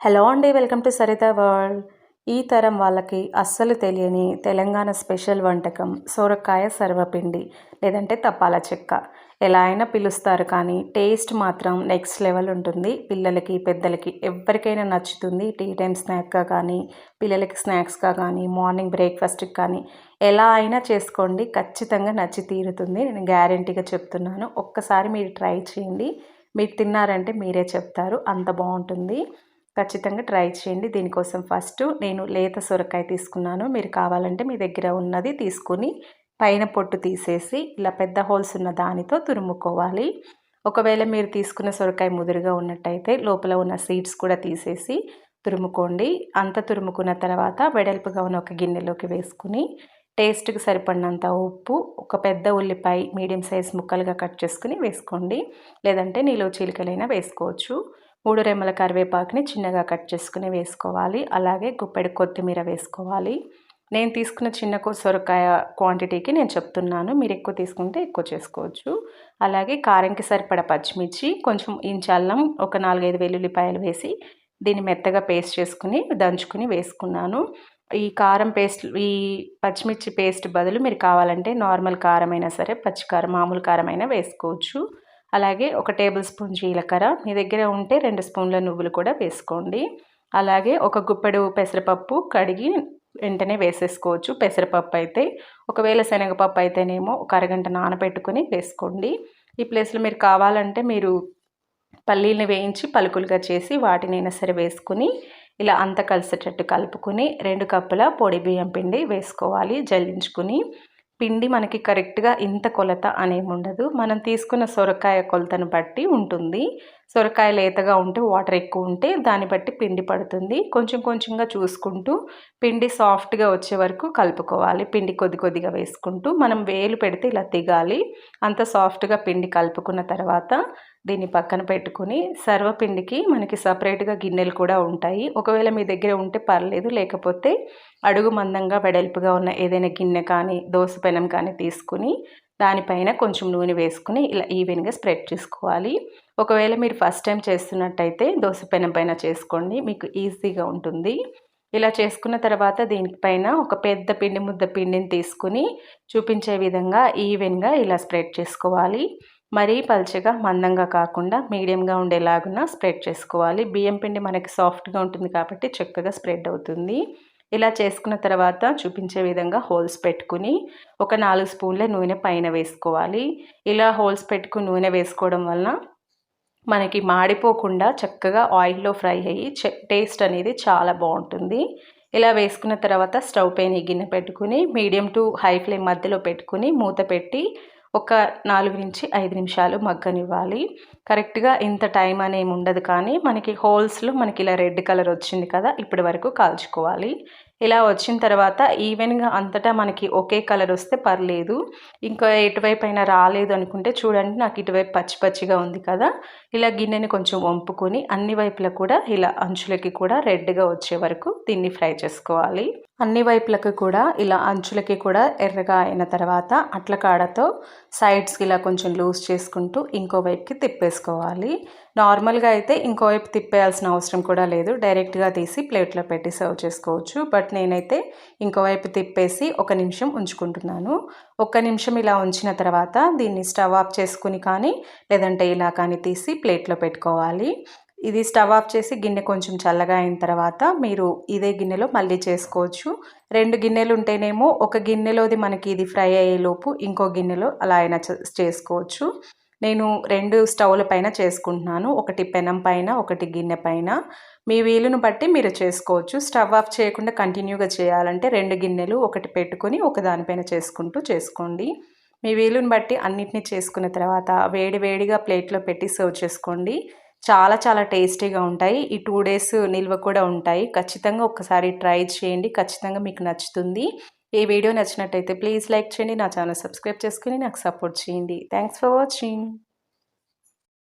Hello అండి welcome to Saritha world. ఈ తరం వాళ్ళకి అస్సలు తెలియని తెలంగాణ స్పెషల్ వంటకం సొరకాయ సర్వపిండి లేదంటే తపాల చెక్క. ఎలా అయినా పిలుస్తారు కానీ టేస్ట్ మాత్రం నెక్స్ట్ లెవెల్ ఉంటుంది. పిల్లలకి పెద్దలకి ఎవరికైనా నచ్చుతుంది టీ టైం స్నాక్గా కానీ పిల్లలకి స్నాక్స్గా కానీ మార్నింగ్ బ్రేక్ఫాస్ట్కి కానీ. ఎలా అయినా చేసుకోండి ఖచ్చితంగా నచ్చి తీరుతుంది. నేను గ్యారంటీగా చెప్తున్నాను. ఒక్కసారి మీరు ట్రై చేయండి. మీరు తిన్నారంటే మీరే చెప్తారు. అంత బాగుంటుంది. ఖచ్చితంగా ట్రై చేయండి. దీనికోసం ఫస్ట్ నేను లేత సొరకాయ తీసుకున్నాను. మీరు కావాలంటే మీ దగ్గర ఉన్నది తీసుకుని పైన పొట్టు తీసేసి ఇలా పెద్ద హోల్స్ ఉన్న దానితో తురుముకోవాలి. ఒకవేళ మీరు తీసుకున్న సొరకాయ ముదురుగా ఉన్నట్టయితే లోపల ఉన్న సీడ్స్ కూడా తీసేసి తురుముకోండి. అంత తురుముకున్న తర్వాత వెడల్పుగా ఉన్న ఒక గిన్నెలోకి వేసుకుని టేస్ట్కి సరిపడినంత ఉప్పు ఒక పెద్ద ఉల్లిపాయ మీడియం సైజ్ ముక్కలుగా కట్ చేసుకుని వేసుకోండి. లేదంటే నీలో చీలికలైనా వేసుకోవచ్చు. మూడు రెమ్మల కరివేపాకుని చిన్నగా కట్ చేసుకుని వేసుకోవాలి. అలాగే గుప్పెడు కొత్తిమీర వేసుకోవాలి. నేను తీసుకున్న చిన్న సొరకాయ క్వాంటిటీకి నేను చెప్తున్నాను. మీరు ఎక్కువ తీసుకుంటే ఎక్కువ చేసుకోవచ్చు. అలాగే కారంకి సరిపడ పచ్చిమిర్చి కొంచెం ఇంచు అల్లం ఒక నాలుగైదు వెల్లుల్లిపాయలు వేసి దీన్ని మెత్తగా పేస్ట్ చేసుకుని దంచుకుని వేసుకున్నాను. ఈ కారం పేస్ట్ ఈ పచ్చిమిర్చి పేస్ట్ బదులు మీరు కావాలంటే నార్మల్ కారం అయినా సరే పచ్చికారం మామూలు కారం అయినా వేసుకోవచ్చు. అలాగే ఒక టేబుల్ స్పూన్ జీలకర్ర. మీ దగ్గర ఉంటే రెండు స్పూన్ల నువ్వులు కూడా వేసుకోండి. అలాగే ఒక గుప్పెడు పెసరపప్పు కడిగి వెంటనే వేసేసుకోవచ్చు. పెసరపప్పు అయితే ఒకవేళ శనగపప్పు అయితేనేమో ఒక అరగంట నానబెట్టుకుని వేసుకోండి. ఈ ప్లేస్లో మీరు కావాలంటే మీరు పల్లీలను వేయించి పలుకులుగా చేసి వాటినైనా సరే వేసుకుని ఇలా అంత కలిసేటట్టు కలుపుకుని రెండు కప్పుల పొడి బియ్యం పిండి వేసుకోవాలి. జల్లించుకుని పిండి మనకి కరెక్ట్గా ఇంత కొలత అనేమి ఉండదు. మనం తీసుకున్న సొరకాయ కొలతను బట్టి ఉంటుంది. సొరకాయ లేతగా ఉంటే వాటర్ ఎక్కువ ఉంటే దాన్ని బట్టి పిండి పడుతుంది. కొంచెం కొంచెంగా చూసుకుంటూ పిండి సాఫ్ట్గా వచ్చే వరకు కలుపుకోవాలి. పిండి కొద్ది కొద్దిగా వేసుకుంటూ మనం వేలు పెడితే ఇలా దిగాలి. అంత సాఫ్ట్గా పిండి కలుపుకున్న తర్వాత దీన్ని పక్కన పెట్టుకుని సర్వపిండికి మనకి సపరేట్గా గిన్నెలు కూడా ఉంటాయి. ఒకవేళ మీ దగ్గర ఉంటే పర్లేదు లేకపోతే అడుగు మందంగా వెడల్పుగా ఉన్న ఏదైనా గిన్నె కానీ దోశ పెనం కానీ తీసుకుని దానిపైన కొంచెం నూనె వేసుకుని ఇలా ఈవెన్గా స్ప్రెడ్ చేసుకోవాలి. ఒకవేళ మీరు ఫస్ట్ టైం చేస్తున్నట్టయితే దోశ పెనం పైన చేసుకోండి మీకు ఈజీగా ఉంటుంది. ఇలా చేసుకున్న తర్వాత దీనిపైన ఒక పెద్ద పిండి ముద్ద పిండిని తీసుకుని చూపించే విధంగా ఈవెన్గా ఇలా స్ప్రెడ్ చేసుకోవాలి. మరీ పల్చగా మందంగా కాకుండా మీడియంగా ఉండేలాగున స్ప్రెడ్ చేసుకోవాలి. బియ్యం పిండి మనకి సాఫ్ట్గా ఉంటుంది కాబట్టి చక్కగా స్ప్రెడ్ అవుతుంది. ఇలా చేసుకున్న తర్వాత చూపించే విధంగా హోల్స్ పెట్టుకుని ఒక నాలుగు స్పూన్ల నూనె పైన వేసుకోవాలి. ఇలా హోల్స్ పెట్టుకుని నూనె వేసుకోవడం వలన మనకి మాడిపోకుండా చక్కగా ఆయిల్లో ఫ్రై అయ్యి టేస్ట్ అనేది చాలా బాగుంటుంది. ఇలా వేసుకున్న తర్వాత స్టవ్ పైన గిన్నె పెట్టుకుని మీడియం టు హై ఫ్లేమ్ మధ్యలో పెట్టుకుని మూత పెట్టి ఒక నాలుగు నుంచి ఐదు నిమిషాలు మగ్గనివ్వాలి. కరెక్ట్గా ఇంత టైం అనేమి ఉండదు కానీ మనకి హోల్స్లో మనకి ఇలా రెడ్ కలర్ వచ్చింది కదా ఇప్పటి వరకు కాల్చుకోవాలి. ఇలా వచ్చిన తర్వాత ఈవెన్గా అంతటా మనకి ఒకే కలర్ వస్తే పర్లేదు. ఇంకా ఎటువైపు అయినా రాలేదు అనుకుంటే చూడండి నాకు ఇటువైపు పచ్చి పచ్చిగా ఉంది కదా. ఇలా గిన్నెని కొంచెం వంపుకొని అన్ని వైపులా కూడా ఇలా అంచులకి కూడా రెడ్గా వచ్చే వరకు దీన్ని ఫ్రై చేసుకోవాలి. అన్ని వైపులకు కూడా ఇలా అంచులకి కూడా ఎర్రగా అయిన తర్వాత అట్ల కాడతో సైడ్స్కి ఇలా కొంచెం లూజ్ చేసుకుంటూ ఇంకో వైపుకి తిప్పేసుకోవాలి. నార్మల్గా అయితే ఇంకోవైపు తిప్పేయాల్సిన అవసరం కూడా లేదు. డైరెక్ట్గా తీసి ప్లేట్లో పెట్టి సర్వ్ చేసుకోవచ్చు. బట్ నేనైతే ఇంకోవైపు తిప్పేసి ఒక నిమిషం ఉంచుకుంటున్నాను. ఒక్క నిమిషం ఇలా ఉంచిన తర్వాత దీన్ని స్టవ్ ఆఫ్ చేసుకుని కానీ లేదంటే ఇలా కానీ తీసి ప్లేట్లో పెట్టుకోవాలి. ఇది స్టవ్ ఆఫ్ చేసి గిన్నె కొంచెం చల్లగా అయిన తర్వాత మీరు ఇదే గిన్నెలో మళ్ళీ చేసుకోవచ్చు. రెండు గిన్నెలు ఉంటేనేమో ఒక గిన్నెలోది మనకి ఇది ఫ్రై అయ్యేలోపు ఇంకో గిన్నెలో అలా అయినా చేసుకోవచ్చు. నేను రెండు స్టవ్ల పైన చేసుకుంటున్నాను. ఒకటి పెనం పైన ఒకటి గిన్నె పైన. మీ వీలును బట్టి మీరు చేసుకోవచ్చు. స్టవ్ ఆఫ్ చేయకుండా కంటిన్యూగా చేయాలంటే రెండు గిన్నెలు ఒకటి పెట్టుకొని ఒక దానిపైన చేసుకుంటూ చేసుకోండి. మీ వీలుని బట్టి అన్నిటిని చేసుకున్న తర్వాత వేడి వేడిగా ప్లేట్లో పెట్టి సర్వ్ చేసుకోండి. చాలా చాలా టేస్టీగా ఉంటాయి. ఈ టూ డేస్ నిల్వ కూడా ఉంటాయి. ఖచ్చితంగా ఒకసారి ట్రై చేయండి. ఖచ్చితంగా మీకు నచ్చుతుంది. ఈ వీడియో నచ్చినట్టయితే ప్లీజ్ లైక్ చేయండి నా ఛానల్ సబ్స్క్రైబ్ చేసుకుని నాకు సపోర్ట్ చేయండి. Thanks for watching